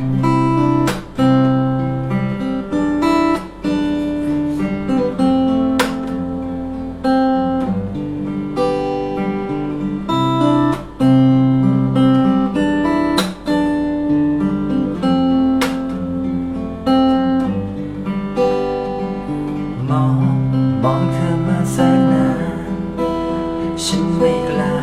มองมองเธอมาแสนนานฉันไม่กล้า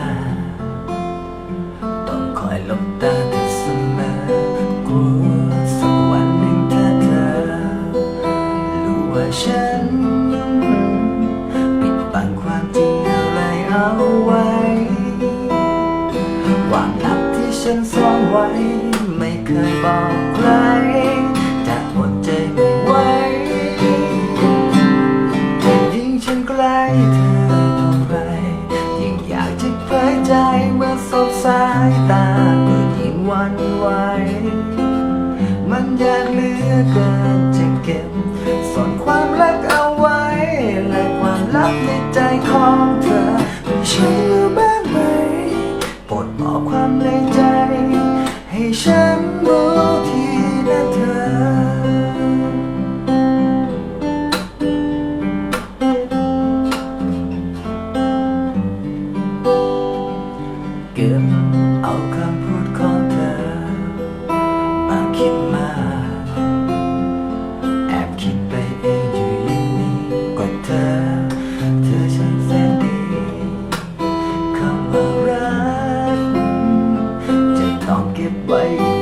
ว้ ไม่เคยบอกใครแต่อดใจไม่ไหวยิ่งฉันใกล้เธอเท่าไรยิ่งอยากจะเผยใจเมื่อสบสายตาก็ยิ่งหวันไหวมันยากเหลือเกินจะเก็บซ่อนความรักเอาไว้ และความลับในใจของเธอไมีฉันอยู่บ้างไหม โปรดบอกความในใจ ให้ฉั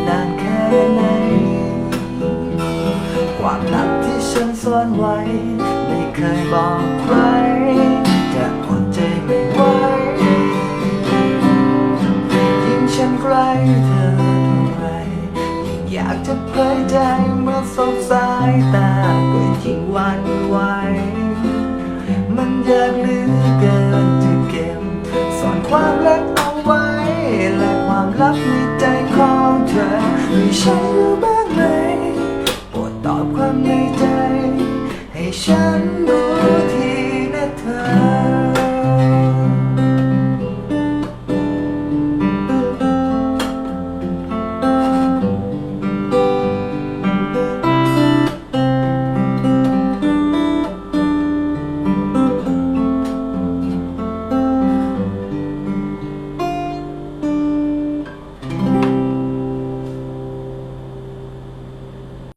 นานแค่ไหน ความลับที่ฉันซ่อนไว้ ไม่เคยบอกใครจะอดใจไม่ไหวยิ่งฉันใกล้เธอเท่าไรยิ่งอยากจะเผยใจเมื่อสบสายตาก็ยิ่งหวั่นไหวมันยากเหลือเกินจะเก็บซ่อนความลับเอาไว้ และความลับในใจของเธอมีฉันรู้บ้างไหมโปรดตอบความในใจ ให้ฉันรู้